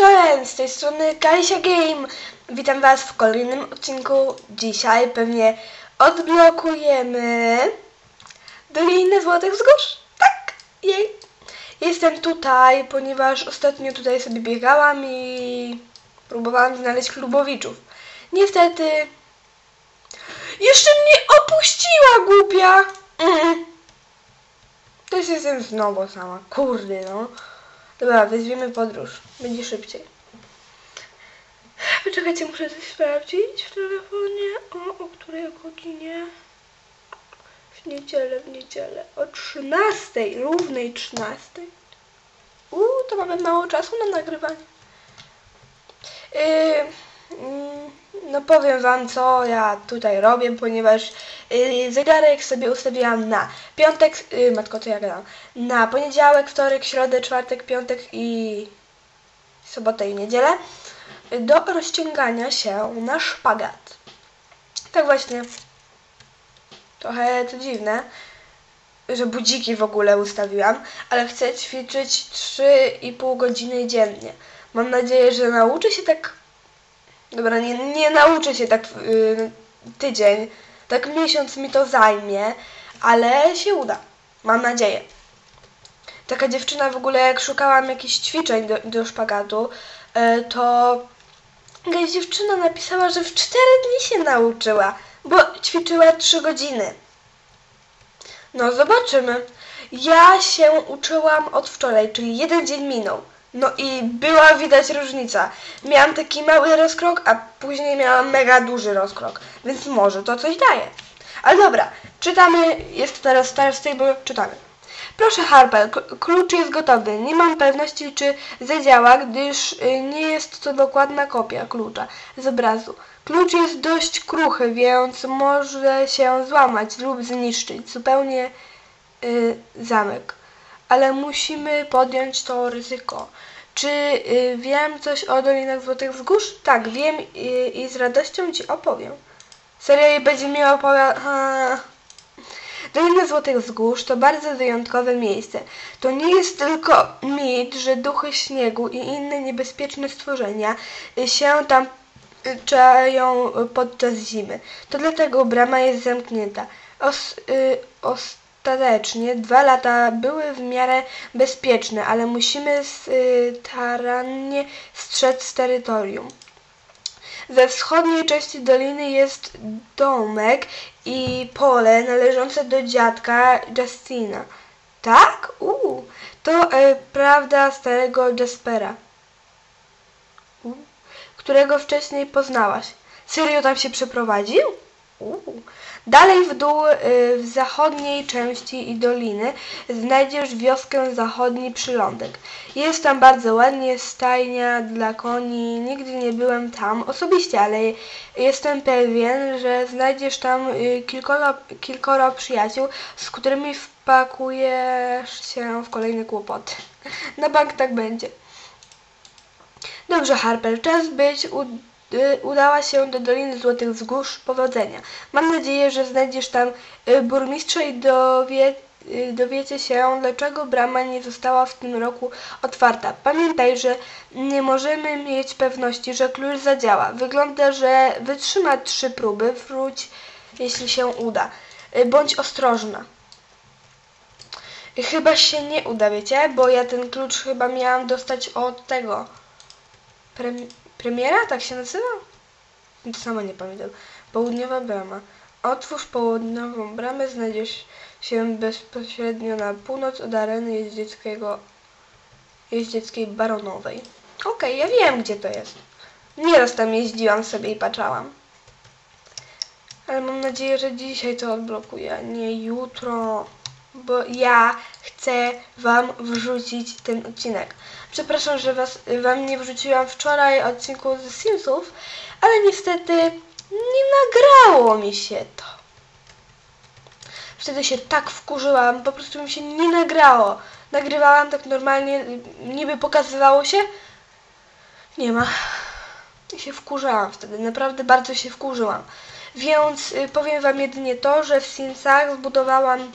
czołem, z tej strony Kalisia Game. Witam Was w kolejnym odcinku. Dzisiaj pewnie odblokujemy Dolinę Złotych Wzgórz. Tak, jej. Jestem tutaj, ponieważ ostatnio tutaj sobie biegałam i próbowałam znaleźć klubowiczów. Niestety jeszcze mnie opuściła głupia. Mm. Też jestem znowu sama. Kurde no. Dobra, weźmiemy podróż. Będzie szybciej. Poczekajcie, muszę coś sprawdzić w telefonie. O, o której godzinie? W niedzielę, w niedzielę. O 13, równej 13. Uuu, to mamy mało czasu na nagrywanie. Yy, no powiem wam, co ja tutaj robię, ponieważ yy, zegarek sobie ustawiłam na piątek, yy, matko, co ja gadam, na poniedziałek, wtorek, środę, czwartek, piątek i sobotę i niedzielę do rozciągania się na szpagat. Tak właśnie. Trochę to dziwne, że budziki w ogóle ustawiłam, ale chcę ćwiczyć 3,5 godziny dziennie. Mam nadzieję, że nauczę się tak Dobra, nie, nie nauczę się tak yy, tydzień, tak miesiąc mi to zajmie, ale się uda. Mam nadzieję. Taka dziewczyna w ogóle, jak szukałam jakichś ćwiczeń do, do szpagatu, yy, to jakaś dziewczyna napisała, że w 4 dni się nauczyła, bo ćwiczyła 3 godziny. No, zobaczymy. Ja się uczyłam od wczoraj, czyli jeden dzień minął. No i była widać różnica. Miałam taki mały rozkrok, a później miałam mega duży rozkrok, więc może to coś daje. Ale dobra, czytamy, jest teraz Star Stable, czytamy. Proszę Harper, klucz jest gotowy. Nie mam pewności, czy zadziała, gdyż y, nie jest to dokładna kopia klucza z obrazu. Klucz jest dość kruchy, więc może się złamać lub zniszczyć zupełnie y, zamek ale musimy podjąć to ryzyko. Czy y, wiem coś o Dolinach Złotych Wzgórz? Tak, wiem y, i z radością Ci opowiem. Serio będzie mi opowiadać... Dolina Złotych Wzgórz to bardzo wyjątkowe miejsce. To nie jest tylko mit, że duchy śniegu i inne niebezpieczne stworzenia y, się tam y, czają podczas zimy. To dlatego brama jest zamknięta. Os, y, os, ostatecznie dwa lata były w miarę bezpieczne, ale musimy starannie strzec z terytorium. We wschodniej części doliny jest domek i pole należące do dziadka Justina. Tak? Uuu, to e, prawda starego Jaspera, Uu, którego wcześniej poznałaś. Serio tam się przeprowadził? Dalej w dół y, w zachodniej części i doliny znajdziesz wioskę Zachodni Przylądek. Jest tam bardzo ładnie, stajnia dla koni. Nigdy nie byłem tam osobiście, ale jestem pewien, że znajdziesz tam y, kilkoro, kilkoro przyjaciół, z którymi wpakujesz się w kolejne kłopoty. Na bank tak będzie. Dobrze, Harper, czas być u udała się do Doliny Złotych Wzgórz. Powodzenia. Mam nadzieję, że znajdziesz tam y, burmistrza i dowie, y, dowiecie się, dlaczego brama nie została w tym roku otwarta. Pamiętaj, że nie możemy mieć pewności, że klucz zadziała. Wygląda, że wytrzyma trzy próby. Wróć, jeśli się uda. Y, bądź ostrożna. Chyba się nie uda, wiecie? Bo ja ten klucz chyba miałam dostać od tego. Premiera? Tak się nazywa? To samo nie pamiętam. Południowa brama. Otwórz południową bramę, znajdziesz się bezpośrednio na północ od areny jeździeckiego, jeździeckiej baronowej. Okej, okay, ja wiem gdzie to jest. Nieraz tam jeździłam sobie i patrzałam. Ale mam nadzieję, że dzisiaj to odblokuję, a nie jutro bo ja chcę Wam wrzucić ten odcinek. Przepraszam, że was, Wam nie wrzuciłam wczoraj odcinku ze Simsów, ale niestety nie nagrało mi się to. Wtedy się tak wkurzyłam, po prostu mi się nie nagrało. Nagrywałam tak normalnie, niby pokazywało się. Nie ma. I się wkurzałam wtedy, naprawdę bardzo się wkurzyłam. Więc y, powiem Wam jedynie to, że w Simsach zbudowałam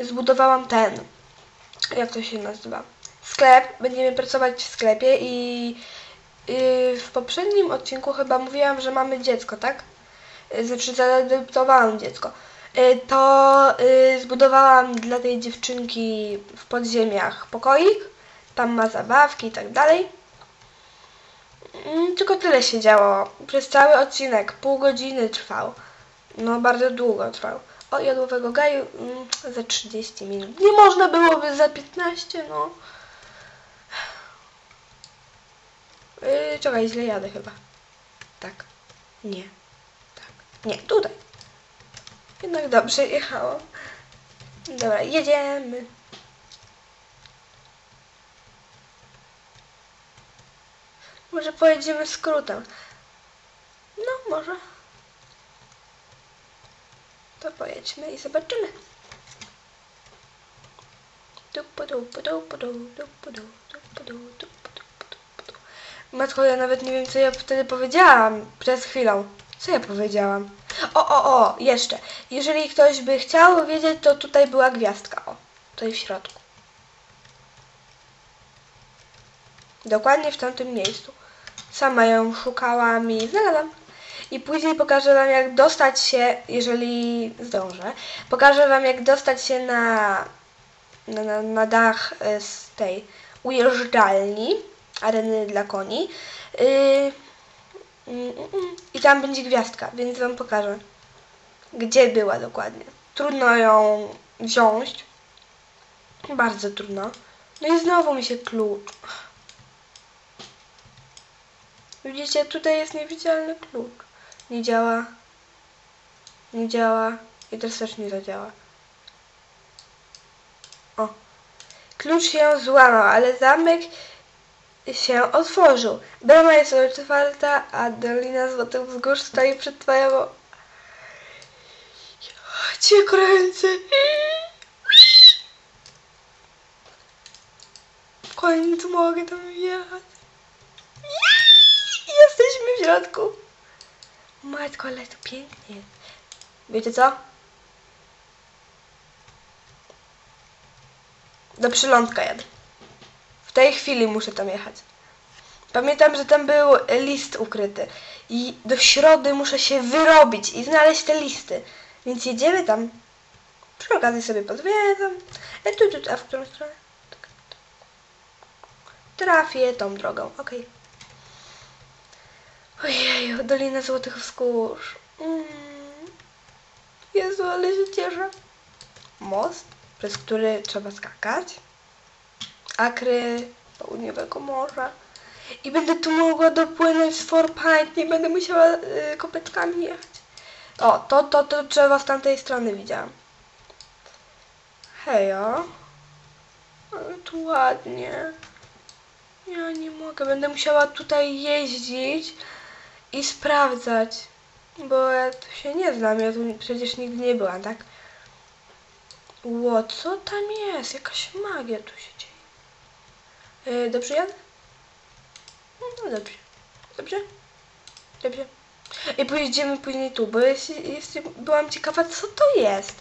zbudowałam ten, jak to się nazywa, sklep, będziemy pracować w sklepie i yy, w poprzednim odcinku chyba mówiłam, że mamy dziecko, tak? Znaczy zaadoptowałam dziecko. Yy, To yy, zbudowałam dla tej dziewczynki w podziemiach pokoik. Tam ma zabawki i tak dalej. Mm, Tylko tyle się działo. Przez cały odcinek. Pół godziny trwał. No, bardzo długo trwał. O, jadłowego gaju mm, za 30 minut. Nie można byłoby za 15, no. Yy, czekaj, źle jadę chyba. Tak. Nie. Tak. Nie, tutaj. Jednak dobrze jechałam. Dobra, jedziemy. Może pojedziemy skrótem. No, może. To pojedźmy i zobaczymy. Matko, ja nawet nie wiem, co ja wtedy powiedziałam przed chwilą. Co ja powiedziałam? O, o, o, jeszcze. Jeżeli ktoś by chciał wiedzieć, to tutaj była gwiazdka. O, tutaj w środku. Dokładnie w tamtym miejscu. Sama ją szukałam i znalazłam. I później pokażę Wam, jak dostać się, jeżeli zdążę, pokażę Wam, jak dostać się na, na, na, dach e, z tej ujeżdżalni, areny dla koni. Yy. I tam będzie gwiazdka, więc Wam pokażę, gdzie była dokładnie. Trudno ją wziąć. Bardzo trudno. No i znowu mi się klucz. Widzicie, tutaj jest niewidzialny klucz. Nie działa. Nie działa. I teraz też nie zadziała. O. Klucz się złamał, ale zamek się otworzył. Brama jest otwarta, a Dolina Złotych Wzgórz stoi przed twoją... Cię kręcę. W końcu mogę tam jechać. Jesteśmy w środku. Matko, ale to pięknie. Wiecie co? Do przylądka jadę. W tej chwili muszę tam jechać. Pamiętam, że tam był list ukryty. I do środy muszę się wyrobić i znaleźć te listy. Więc jedziemy tam. Przy okazji sobie pozwiedzam. E, tu, tu, a w którą stronę? Tak. Trafię tą drogą, okej. Ojeju, Dolina Złotych Wzgórz. Mm. Jezu, ale się cieszę. Most, przez który trzeba skakać. Akry południowego morza. I będę tu mogła dopłynąć z Fort Pine. Nie będę musiała y, kopeczkami jechać. O, to, to, to drzewo z tamtej strony widziałam. Hejo. Ale tu ładnie. Ja nie mogę. Będę musiała tutaj jeździć i sprawdzać. Bo ja tu się nie znam. Ja tu przecież nigdy nie byłam, tak? Ło, co tam jest? Jakaś magia tu się dzieje. Yy, dobrze jadę? No dobrze. Dobrze? Dobrze. I pojedziemy później tu, bo jest, byłam ciekawa, co to jest.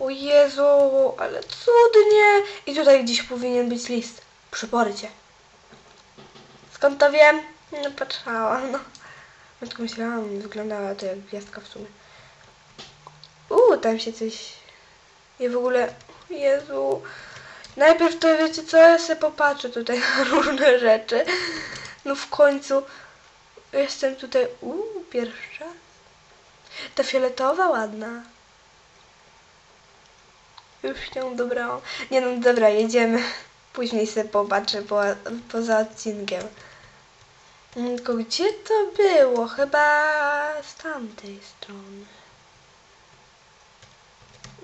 O Jezu, ale cudnie. I tutaj gdzieś powinien być list. Przy porcie. Skąd to wiem? No patrzałam, no. Ja tylko myślałam, wyglądała to jak gwiazdka w sumie. Uuu, tam się coś... I w ogóle... Jezu... Najpierw to wiecie co, ja sobie popatrzę tutaj na różne rzeczy. No w końcu... Jestem tutaj... Uuu, pierwsza. Ta fioletowa ładna. Już się dobrałam. Nie no, dobra, jedziemy. Później sobie popatrzę po, poza odcinkiem. Mm, Tylko gdzie to było? Chyba z tamtej strony.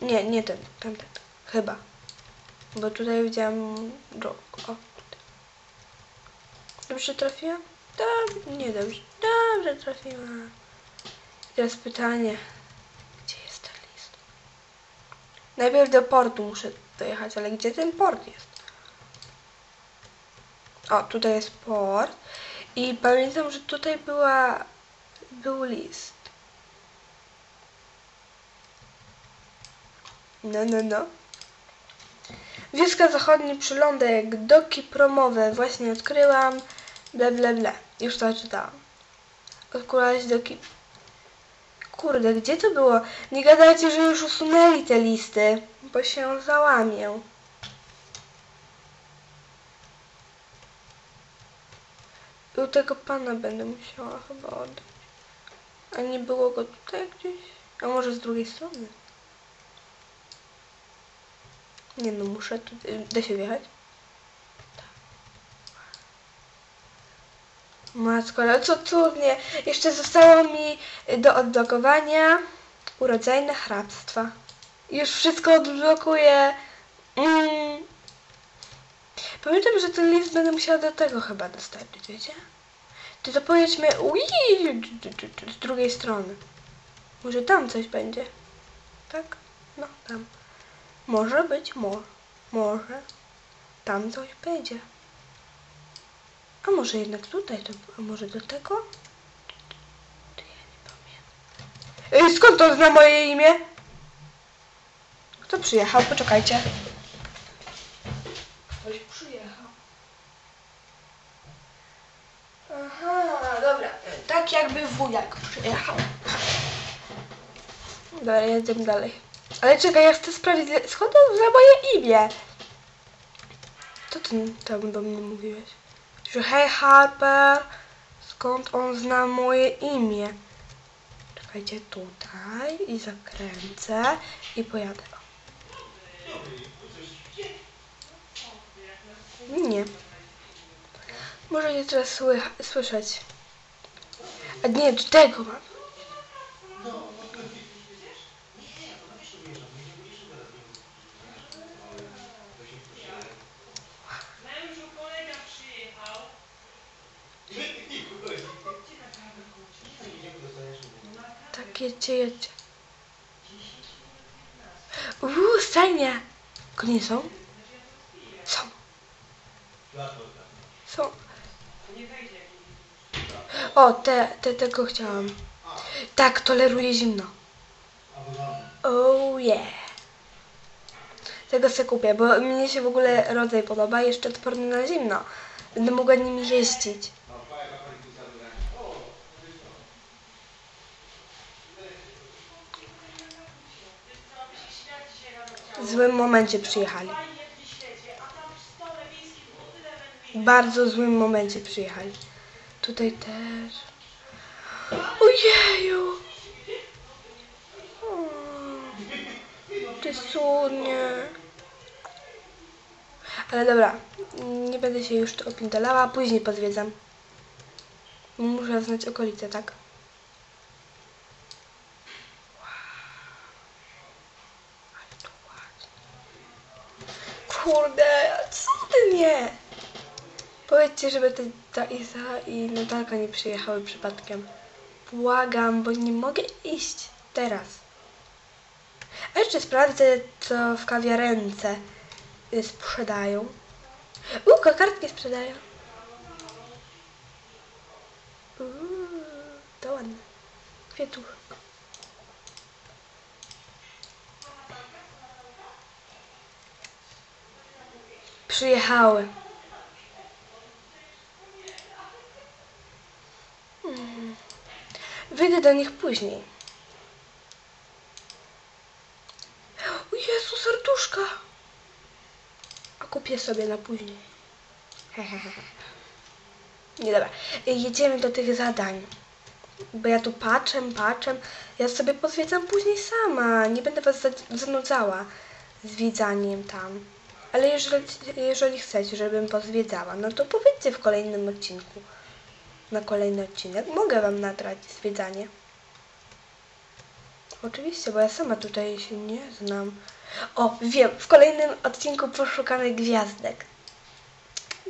Nie, nie ten, tamten. Chyba. Bo tutaj widziałam drogę. O. Dobrze trafiłam? Dobrze, nie dobrze. Dobrze trafiłam. Teraz pytanie. Gdzie jest ten list? Najpierw do portu muszę dojechać, ale gdzie ten port jest? O, tutaj jest port. I pamiętam, że tutaj była, był list. No, no, no. Wioska Zachodni Przylądek, doki promowe, właśnie odkryłam, ble ble ble. Już to czytałam. Odkryłaś doki... Kurde, gdzie to było? Nie gadajcie, że już usunęli te listy, bo się załamię. U tego pana będę musiała chyba oddać. A nie było go tutaj gdzieś? A może z drugiej strony? Nie no, muszę tu... Da się wjechać? Matko, ale co cudnie. Jeszcze zostało mi do odblokowania urodzajne hrabstwa. Już wszystko odblokuję. Mm. Pamiętam, że ten list będę musiała do tego chyba dostarczyć, wiecie? Ty to pojedźmy ui, z drugiej strony. Może tam coś będzie. Tak? No, tam. Może być, mo może. Tam coś będzie. A może jednak tutaj, to, a może do tego? To ja nie pamiętam. Skąd on zna moje imię? Kto przyjechał? Poczekajcie. Ktoś przyjechał. Aha, dobra. Tak jakby wujak przyjechał. Dobra, jedziemy dalej. Ale czekaj, ja chcę sprawdzić, skąd zna moje imię? Co ty tam do mnie mówiłeś? Że hej Harper, skąd on zna moje imię? Czekajcie tutaj i zakręcę i pojadę. Nie. Może nie teraz słyszeć. A nie, tego mam. Tak, jedźcie, jedźcie. Uuu, stajnie. Konie? Są. Są. O, te, te, tego chciałam. Tak, toleruję zimno. Oh yeah. Tego se kupię, bo mnie się w ogóle rodzaj podoba, jeszcze odporny na zimno. Będę mogła nimi jeździć. W złym momencie przyjechali. W bardzo złym momencie przyjechali. Tutaj też. Ojeju! O, Ty cudnie. Ale dobra, nie będę się już tu opindalała, później pozwiedzam. Muszę znać okolice, tak? Powiedzcie, żeby ta, ta Iza i Natalka nie przyjechały przypadkiem. Błagam, bo nie mogę iść teraz. A jeszcze sprawdzę, co w kawiarence y, sprzedają. U, kokardki sprzedają. Uuu, to ładne. Kwiatuch. Przyjechały. Mm. Wyjdę do nich później. O Jezu, serduszka! A kupię sobie na później. Nie dobra. Jedziemy do tych zadań. Bo ja tu patrzę, patrzę. Ja sobie pozwiedzam później sama. Nie będę was za- zanudzała zwiedzaniem tam. Ale jeżeli, jeżeli chcecie, żebym pozwiedzała, no to powiedzcie w kolejnym odcinku. Na kolejny odcinek mogę wam nadrać zwiedzanie. Oczywiście, bo ja sama tutaj się nie znam. O, wiem, w kolejnym odcinku poszukamy gwiazdek.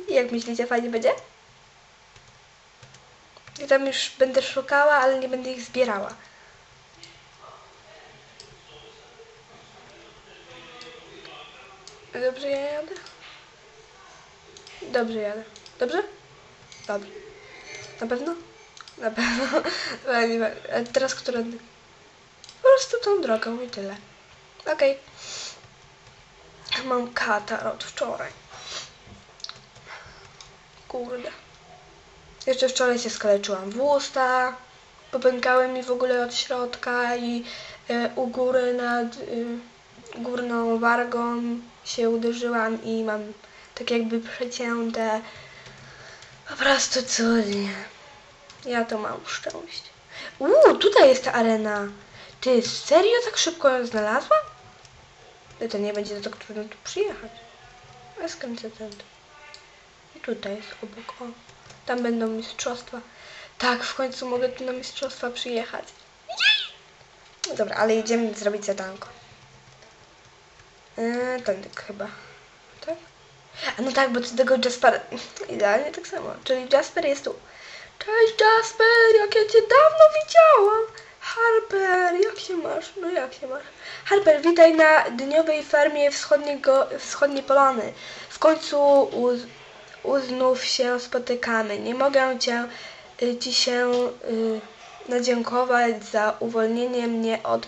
Jak myślicie, fajnie będzie? Ja tam już będę szukała, ale nie będę ich zbierała. Dobrze ja jadę? Dobrze jadę. Dobrze? Dobrze. Na pewno? Na pewno. Teraz którędy? Po prostu tą drogą i tyle. Okej. Mam katar od wczoraj. Kurde. Jeszcze wczoraj się skaleczyłam w usta. Popękały mi w ogóle od środka i e, u góry nad y, górną wargą się uderzyłam i mam tak jakby przecięte. Po prostu cudnie. Ja to mam szczęście. Uuu, tutaj jest ta arena. Ty serio tak szybko ją znalazła? No To nie będzie tak trudno tu przyjechać. A skręcę tędy. I tutaj jest obok. O, tam będą mistrzostwa. Tak, w końcu mogę tu na mistrzostwa przyjechać. Dobra, ale jedziemy zrobić zadanko. Yy, tędy chyba. No tak, bo do tego Jasper... Idealnie tak samo. Czyli Jasper jest tu. Cześć Jasper, jak ja cię dawno widziałam. Harper, jak się masz? No jak się masz? Harper, witaj na dniowej farmie wschodniego, wschodniej Polany. W końcu uz, uznów się spotykamy. Nie mogę cię, y, ci się y, nadziękować za uwolnienie mnie od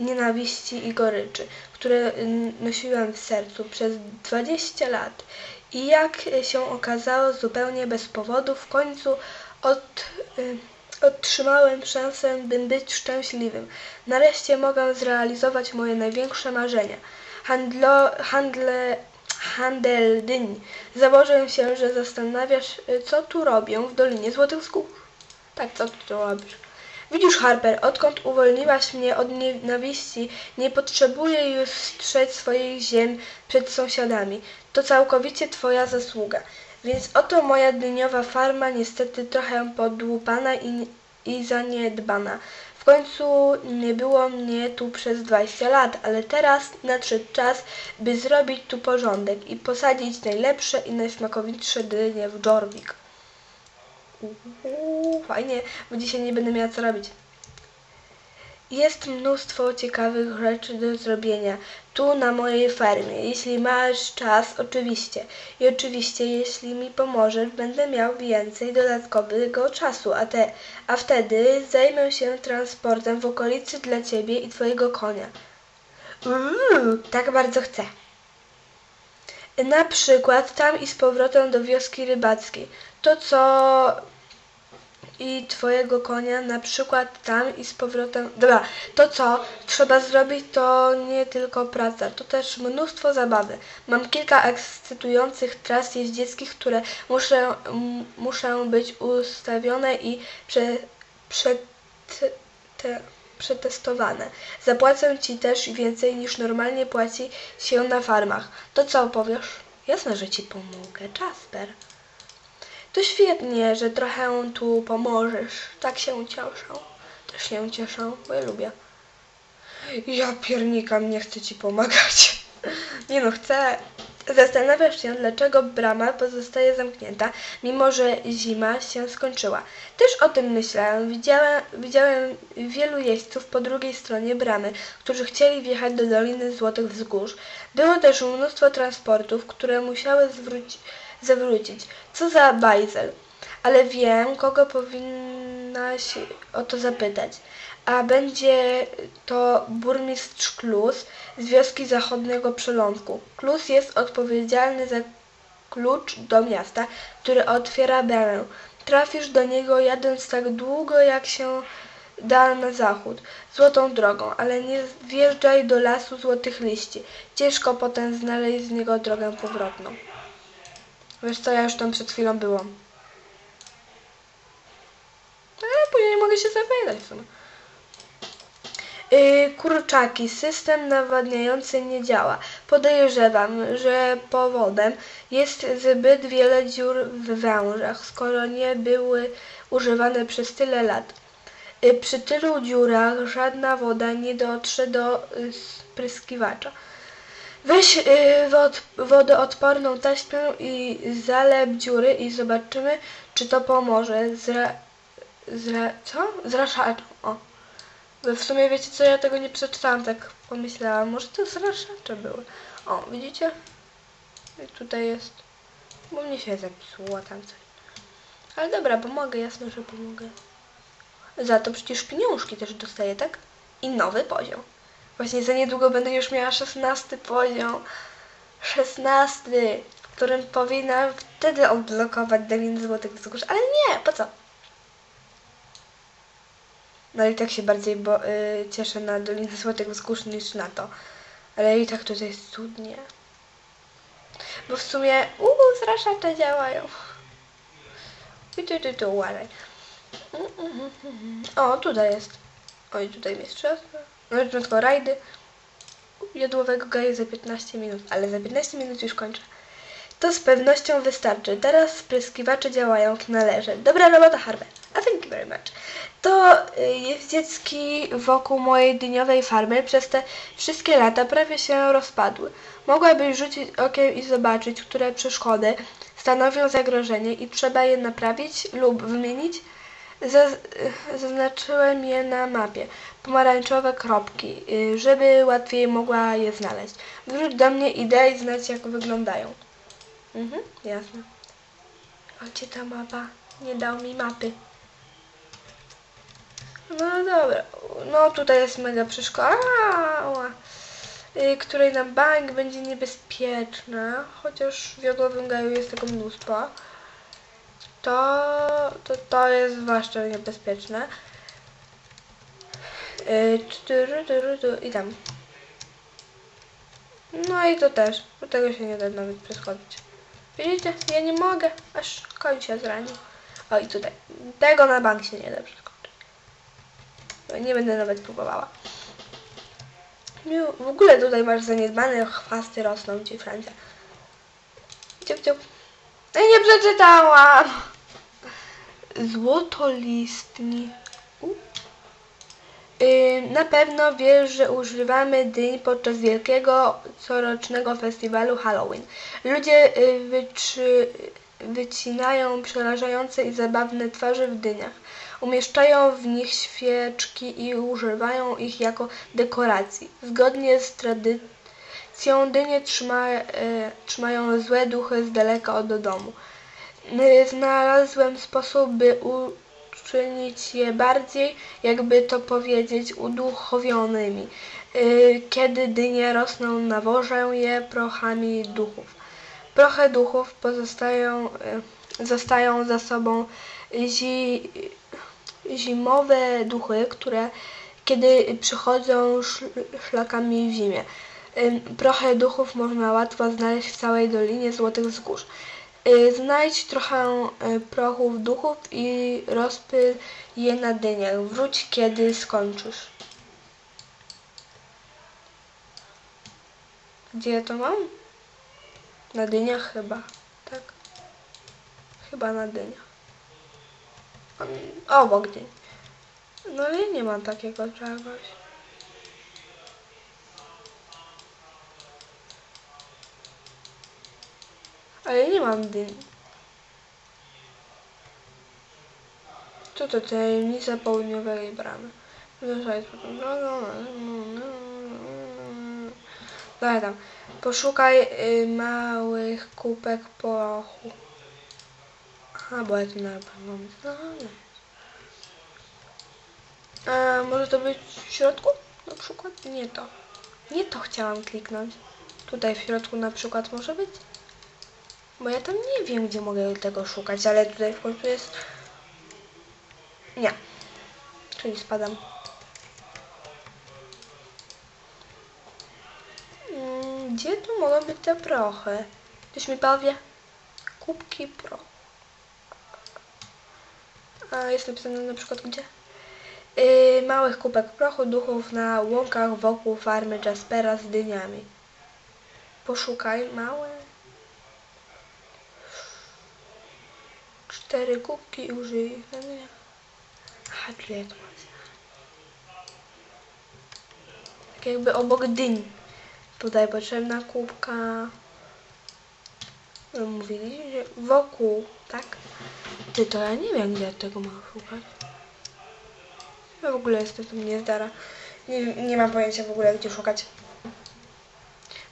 nienawiści i goryczy, które y, nosiłem w sercu przez 20 lat. I jak się okazało, zupełnie bez powodu, w końcu od, y, otrzymałem szansę, bym być szczęśliwym. Nareszcie mogę zrealizować moje największe marzenia. Handlo, handle, handel dyń. Założę się, że zastanawiasz, y, co tu robię w Dolinie Złotych Wzgórz. Tak, co tu robisz? Widzisz, Harper, odkąd uwolniłaś mnie od nienawiści, nie potrzebuję już strzec swoich ziem przed sąsiadami. To całkowicie twoja zasługa. Więc oto moja dyniowa farma, niestety trochę podłupana i, i zaniedbana. W końcu nie było mnie tu przez 20 lat, ale teraz nadszedł czas, by zrobić tu porządek i posadzić najlepsze i najsmakowitsze dynie w Jorvik. Fajnie, bo dzisiaj nie będę miała co robić. Jest mnóstwo ciekawych rzeczy do zrobienia tu na mojej farmie. Jeśli masz czas, oczywiście. I oczywiście, jeśli mi pomożesz, będę miał więcej dodatkowego czasu, a, te, a wtedy zajmę się transportem w okolicy dla ciebie i twojego konia. Uuu, tak bardzo chcę. Na przykład tam i z powrotem do wioski rybackiej. To co i twojego konia na przykład tam i z powrotem. Dobra, to co trzeba zrobić to nie tylko praca, to też mnóstwo zabawy. Mam kilka ekscytujących tras jeździeckich, które muszę, m- muszę być ustawione i prze, prze, te, przetestowane. Zapłacę ci też więcej niż normalnie płaci się na farmach. To co opowiesz? Jasne, że ci pomogę, Jasper. To świetnie, że trochę tu pomożesz. Tak się cieszę. Też się cieszę, bo ja lubię. Ja piernikam, nie chcę ci pomagać. Nie no, chcę. Zastanawiasz się, dlaczego brama pozostaje zamknięta, mimo że zima się skończyła. Też o tym myślałem. Widziałem, widziałem wielu jeźdźców po drugiej stronie bramy, którzy chcieli wjechać do Doliny Złotych Wzgórz. Było też mnóstwo transportów, które musiały zawrócić. Co za bajzel. Ale wiem, kogo powinnaś o to zapytać. A będzie to burmistrz Klus z wioski zachodniego Przelądku. Klus jest odpowiedzialny za klucz do miasta, który otwiera bramę. Trafisz do niego jadąc tak długo, jak się da na zachód, złotą drogą, ale nie wjeżdżaj do lasu złotych liści. Ciężko potem znaleźć z niego drogę powrotną. Wiesz co, ja już tam przed chwilą byłam. Ale później nie mogę się zapamiętać w sumie. Yy, kurczaki, system nawadniający nie działa. Podejrzewam, że powodem jest zbyt wiele dziur w wężach, skoro nie były używane przez tyle lat. Yy, przy tylu dziurach żadna woda nie dotrze do yy, spryskiwacza. Weź y, wod, wodoodporną taśmę i zalep dziury i zobaczymy, czy to pomoże. Zra, zra, co? Zraszaczą. O. Wy w sumie wiecie co, ja tego nie przeczytałam, tak pomyślałam. Może to zraszacze były. O, widzicie? I tutaj jest. Bo mnie się zapisło tam coś. Ale dobra, pomogę, jasno, że pomogę. Za to przecież pieniążki też dostaję, tak? I nowy poziom. Właśnie za niedługo będę już miała 16 poziom. szesnasty, w którym powinnam wtedy odblokować Devin Złotych Wzgórz, ale nie, po co? No i tak się bardziej bo, y, cieszę na Dolinę Złotych Wzgórz niż na to. Ale i tak tutaj jest cudnie. Bo w sumie, uuu, zraszacze działają. I tu, tu, tu, uważaj. Mm, mm, mm. O, tutaj jest. Oj, tutaj mistrzostwo. No, tylko rajdy. Jadłowego gaju za 15 minut, ale za 15 minut już kończę. To z pewnością wystarczy. Teraz spryskiwacze działają jak należy. Dobra robota, Harvey. A thank you very much. To y, jest dziecki wokół mojej dyniowej farmy przez te wszystkie lata prawie się rozpadły. Mogłabyś rzucić okiem i zobaczyć, które przeszkody stanowią zagrożenie i trzeba je naprawić lub wymienić. Zaz- zaznaczyłem je na mapie. Pomarańczowe kropki, y, żeby łatwiej mogła je znaleźć. Wróć do mnie i daj znać, jak wyglądają. Mhm, jasne. Gdzie ta mapa? Nie dał mi mapy. No dobra. No tutaj jest mega przeszkoda. Y, której na bank będzie niebezpieczna, chociaż w jodłowym gaju jest tego mnóstwo. To, to, to jest zwłaszcza niebezpieczne. Y, cztery, cztery, cztery, I tam. No i to też. Do tego się nie da nawet przeskoczyć. Widzicie? Ja nie mogę, aż koń się zranił. O i tutaj. Tego na bank się nie da przeskoczyć. Nie będę nawet próbowała. Miu- W ogóle tutaj masz zaniedbane chwasty rosną ci Francja. Ciup, ciup. No i nie przeczytałam. Złotolistni. U. Yy, na pewno wiesz, że używamy dyń podczas wielkiego corocznego festiwalu Halloween. Ludzie yy, wyczy, wycinają przerażające i zabawne twarze w dyniach. Umieszczają w nich świeczki i używają ich jako dekoracji. Zgodnie z tradycją dynie trzyma, e, trzymają złe duchy z daleka od domu. Y, Znalazłem sposób, by uczynić je bardziej, jakby to powiedzieć, uduchowionymi. Y, Kiedy dynie rosną, nawożę je prochami duchów. Prochy duchów pozostają, y, zostają za sobą zi, zimowe duchy, które kiedy przychodzą szl- szlakami w zimie. Ym, Prochy duchów można łatwo znaleźć w całej Dolinie Złotych Wzgórz. Y, Znajdź trochę y, prochów duchów i rozpyl je na dyniach. Wróć, kiedy skończysz. Gdzie ja to mam? Na dyniach chyba, tak? Chyba na dyniach. Obok dyń. No ale nie mam takiego czegoś. Ale nie mam dyń. Co to tajemnica południowej bramy? Wyszaj po tą drogą. Dalej tam. Poszukaj y, małych kubek prochu. Aha, bo ja to na pewno znaleźć. A może to być w środku? Na przykład? Nie to. Nie to chciałam kliknąć. Tutaj w środku na przykład może być? Bo ja tam nie wiem, gdzie mogę tego szukać, ale tutaj w końcu jest... Nie. Czyli spadam. Mm, Gdzie tu mogą być te prochy? Ktoś mi powie? Kubki proch. A jest napisane na przykład gdzie? Yy, małych kubek prochu duchów na łąkach wokół farmy Jaspera z dyniami. Poszukaj małe. Cztery kubki użyj na dyniach. Aha, czyli ja to mam znać. Tak jakby obok dyń. Tutaj potrzebna kubka. No, mówili, że wokół, tak? Ty, to ja nie wiem, gdzie tego mam szukać. Ja w ogóle jestem tu nie zdara. Nie, nie mam pojęcia w ogóle, gdzie szukać.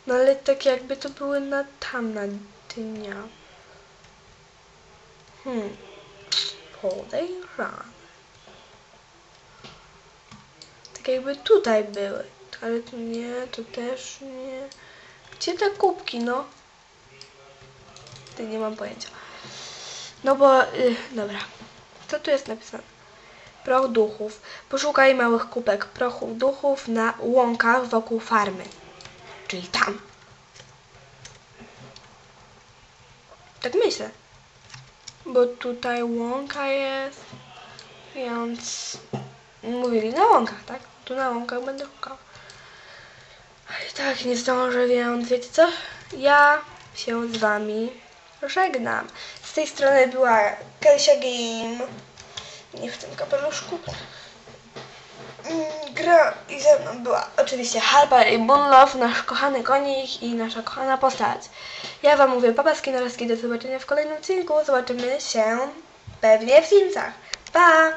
No ale tak jakby to były na tam, na dnia. Hmm. Podejrzane. Tak jakby tutaj były. Ale tu nie, tu też nie. Gdzie te kubki, no? Ty nie mam pojęcia. No bo, y, dobra. Co tu jest napisane? Proch duchów. Poszukaj małych kubek prochów duchów na łąkach wokół farmy. Czyli tam. Tak myślę. Bo tutaj łąka jest. Więc mówili na łąkach, tak? Tu na łąkach będę szukał. I tak nie zdążę, więc wiecie co? Ja się z wami żegnam. Z tej strony była Kelsia Game. Nie w tym kapeluszku. Mm, Gra i ze mną była oczywiście Harper i Bunlow, nasz kochany konik i nasza kochana postać. Ja wam mówię papaski na do zobaczenia w kolejnym odcinku. Zobaczymy się pewnie w Simsach. Pa!